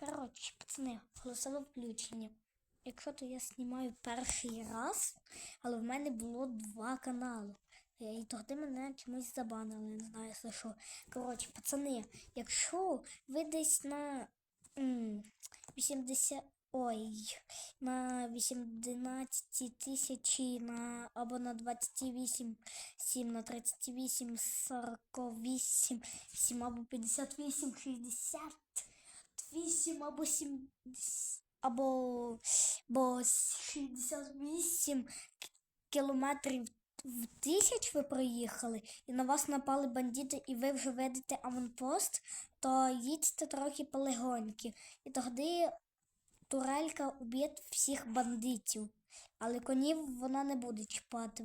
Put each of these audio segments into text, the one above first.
Коротше, пацани, голосове включення. Якщо то я знімаю перший раз, але в мене було два канали. Е, І тоді мене чомусь забанили, не знаю за що. Коротше, пацани, якщо ви десь на м, 80. Ой, на 18 тисячі на або на 28 7 на 38 48 7 або 58 60 8 або 70 або, або 68 кілометрів в тисяч ви проїхали, і на вас напали бандити, і ви вже ведете аванпост, то їдьте трохи полегоньки. І тоді турелька уб'є всіх бандитів. Але конів вона не буде чіпати,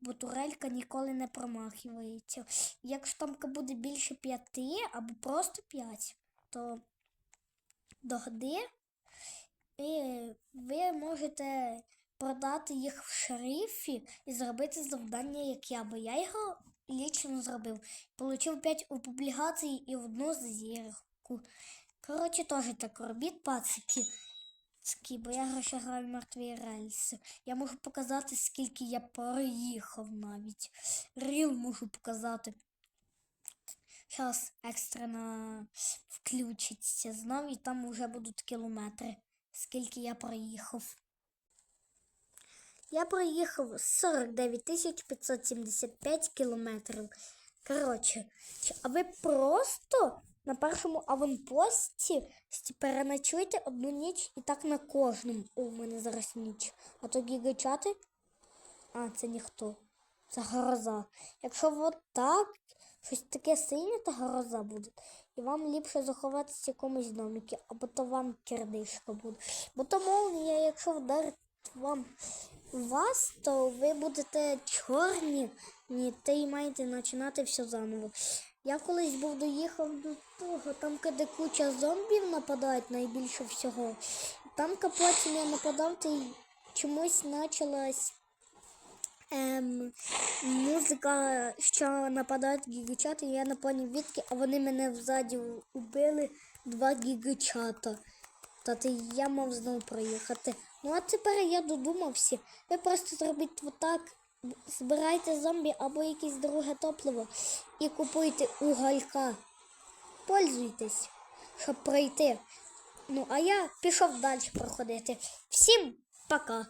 бо турелька ніколи не промахується. Якщо там буде більше п'яти або просто п'ять, то догоди і ви можете продати їх в шерифі і зробити завдання, як я, бо я його лічно зробив. Получив 5 у публікації і одну зірку. Коротше, теж так робіть, пацики. Бо я гроші граю мертві рельси. Я можу показати, скільки я проїхав навіть. Ріл можу показати. Зараз екстрено включиться знову і там вже будуть кілометри, скільки я проїхав. Я проїхав 49 575 кілометрів. Коротше, а ви просто на першому аванпості сті- переночуйте одну ніч і так на кожному. О, у мене зараз ніч. А то гігачати? А, це ніхто. Це гроза. Якщо от так, щось таке синє, то гроза буде. І вам ліпше заховатися в якомусь доміки, або то вам кирдишка буде. Бо то молнія, якщо вдарить вам вас, то ви будете чорні, ні, та й маєте починати все заново. Я колись був доїхав до того, там, де куча зомбів нападають найбільше всього. Там ка потім я нападав, та й чомусь почалась ем, музика, що нападають гігачати, я не поняв відки, а вони мене взаді убили два гігачата. Та я мав знову проїхати. Ну а тепер я додумався. Ви просто зробіть отак. Збирайте зомбі або якесь друге топливо і купуйте уголька. Пользуйтесь, щоб пройти. Ну, а я пішов далі проходити. Всім пока!